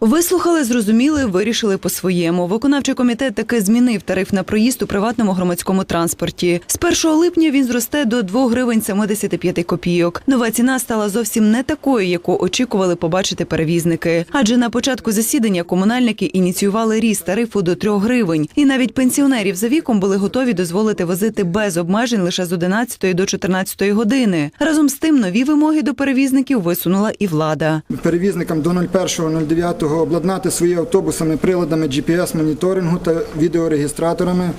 Вислухали, зрозуміли, вирішили по-своєму. Виконавчий комітет таки змінив тариф на проїзд у приватному громадському транспорті. З 1 липня він зросте до 2 гривень 75 копійок. Нова ціна стала зовсім не такою, яку очікували побачити перевізники. Адже на початку засідання комунальники ініціювали ріст тарифу до 3 гривень. І навіть пенсіонерів за віком були готові дозволити возити без обмежень лише з 11 до 14 години. Разом з тим нові вимоги до перевізників висунула і влада. перевізникам до 01.09 обладнати свої автобусами приладами GPS-моніторингу та відеорегістраторами,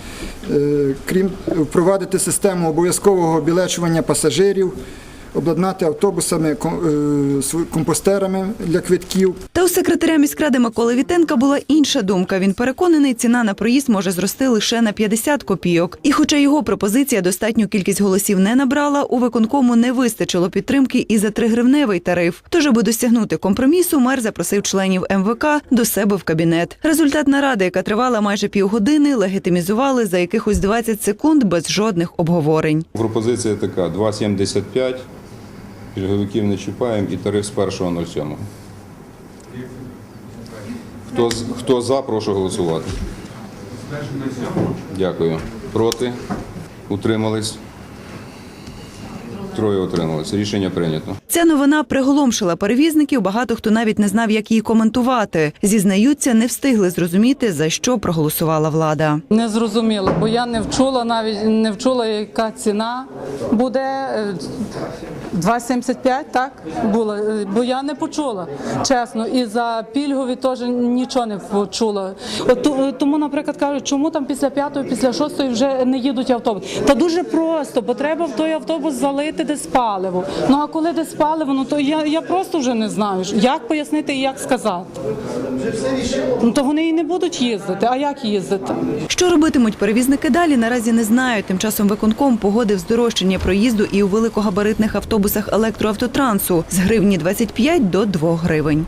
Е, крім впровадити систему обов'язкового білечування пасажирів, обладнати автобусами е, компостерами для квитків. Та у секретаря міськради Миколи Вітенка була інша думка. Він переконаний, ціна на проїзд може зрости лише на 50 копійок. І хоча його пропозиція достатню кількість голосів не набрала, у виконкому не вистачило підтримки і за тригривневий тариф. Тож, аби досягнути компромісу, мер запросив членів МВК до себе в кабінет. Результат наради, яка тривала майже півгодини, легітимізували за якихось 20 секунд без жодних обговорень. Пропозиція така: 2,75, пільговиків не чіпаємо і тариф з 1.07. Хто, хто за, прошу голосувати. Дякую. Проти? Утримались? Троє утримались. Рішення прийнято. Ця новина приголомшила перевізників. Багато хто навіть не знав, як її коментувати. Зізнаються, не встигли зрозуміти, за що проголосувала влада. Не зрозуміло, бо я не вчула навіть не вчула, яка ціна буде е, 2,75, так було, е, бо я не почула чесно. І за пільгові теж нічого не почула. От е, тому, наприклад, кажуть, чому там після п'ятої, після шостої вже не їдуть автобуси. Та дуже просто, бо треба в той автобус залити десь паливо. Ну а коли десь паливо, ну то я, я просто вже не знаю, як пояснити і як сказати. Ну то вони і не будуть їздити. А як їздити? Що робитимуть перевізники далі, наразі не знають. Тим часом виконком погодив здорожчання проїзду і у великогабаритних автобусах електроавтотрансу з гривні 25 до 2 гривень.